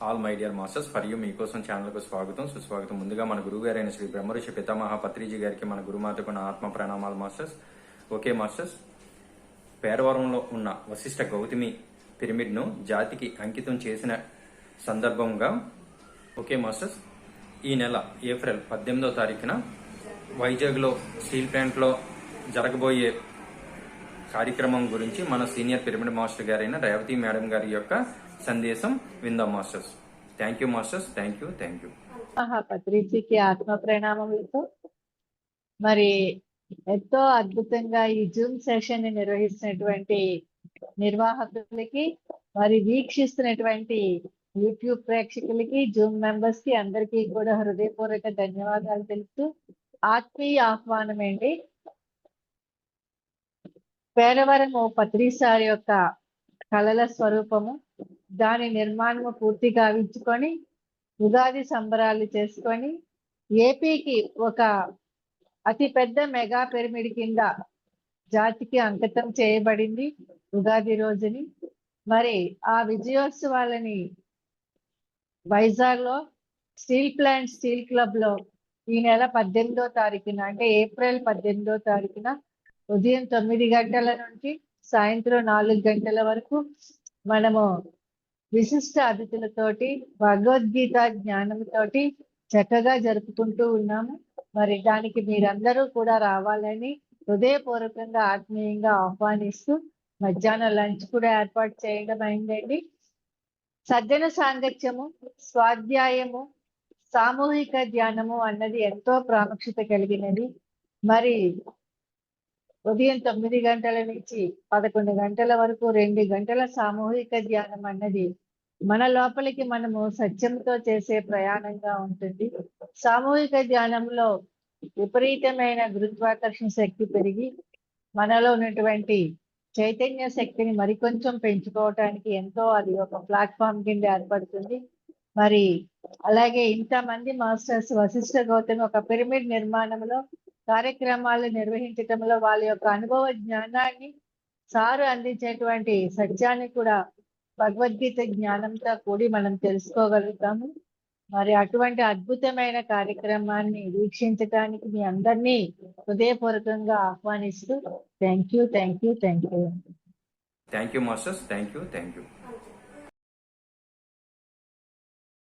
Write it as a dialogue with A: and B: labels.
A: All my dear masters for you మీకోసం ఛానల్కు స్వాగతం. సుస్వాగతం. ముందుగా మన గురువు గారైన శ్రీ బ్రహ్మఋషి పితామహ పత్రిజీ గారికి మన గురుమాతకు నా ఆత్మ ప్రణామాలు మాస్టర్స్ ఓకే మాస్టర్స్ పేరవరంలో ఉన్న వశిష్ఠ గౌతమి పిరమిడ్ను జాతికి అంకితం చేసిన సందర్భంగా ఓకే మాస్టర్స్ ఈ నెల ఏప్రిల్ పద్దెనిమిదో తారీఖున వైజాగ్లో స్టీల్ ప్లాంట్లో జరగబోయే కార్యక్రమం గురించి మన సీనియర్ పిరమిడ్ మాస్టర్ గారైన రేవతి మేడం గారి యొక్క సందేశం విందాం masters. Thank you masters. Thank you thank you
B: పత్రిజీకి ఆత్మ ప్రణామములతో మరి ఎంతో అద్భుతంగా ఈ జూమ్ సెషన్ని నిర్వహిస్తున్నటువంటి నిర్వాహకులకి మరి వీక్షిస్తున్నటువంటి యూట్యూబ్ ప్రేక్షకులకి జూమ్ మెంబర్స్కి అందరికీ కూడా హృదయపూర్వక ధన్యవాదాలు తెలుపుతూ ఆత్మీయ ఆహ్వానం అండి పేరవరము పత్రిసారి యొక్క కళల స్వరూపము దాని నిర్మాణము పూర్తి విచ్చుకొని ఉగాది సంబరాలు చేసుకొని ఏపీకి ఒక అతి పెద్ద మెగా పిరమిడ్ కింద జాతికి అంకితం చేయబడింది ఉగాది రోజుని. మరి ఆ విజయోత్సవాలని వైజాగ్లో స్టీల్ ప్లాంట్ స్టీల్ క్లబ్లో ఈ నెల పద్దెనిమిదో తారీఖున అంటే ఏప్రిల్ పద్దెనిమిదో తారీఖున ఉదయం తొమ్మిది గంటల నుంచి సాయంత్రం నాలుగు గంటల వరకు మనము విశిష్ట అతిథులతోటి భగవద్గీత జ్ఞానంతోటి చక్కగా జరుపుకుంటూ ఉన్నాము. మరి దానికి మీరందరూ కూడా రావాలని హృదయపూర్వకంగా ఆత్మీయంగా ఆహ్వానిస్తూ మధ్యాహ్నం లంచ్ కూడా ఏర్పాటు చేయడం అయిందండి. సజ్జన సాంగత్యము స్వాధ్యాయము సామూహిక ధ్యానము అన్నది ఎంతో ప్రాముఖ్యత కలిగినది. మరి ఉదయం తొమ్మిది గంటల నుంచి పదకొండు గంటల వరకు రెండు గంటల సామూహిక ధ్యానం అన్నది మన లోపలికి మనము సత్యంతో చేసే ప్రయాణంగా ఉంటుంది. సామూహిక ధ్యానంలో విపరీతమైన గురుత్వాకర్షణ శక్తి పెరిగి మనలో ఉన్నటువంటి చైతన్య శక్తిని మరికొంచెం పెంచుకోవటానికి ఎంతో అది ఒక ప్లాట్ఫామ్ కింద ఏర్పడుతుంది. మరి అలాగే ఇంతమంది మాస్టర్స్ వశిష్ఠ గౌతమి ఒక పిరమిడ్ నిర్మాణంలో కార్యక్రమాలు నిర్వహించటంలో వాళ్ళ యొక్క అనుభవ జ్ఞానాన్ని సారు అందించేటువంటి సత్యాన్ని కూడా భగవద్గీత జ్ఞానంతో కూడి మనం తెలుసుకోగలుగుతాము. మరి అటువంటి అద్భుతమైన కార్యక్రమాన్ని వీక్షించడానికి మీ అందరినీ హృదయపూర్వకంగా ఆహ్వానిస్తూ thank you thank you thank you
A: thank you masters thank you thank you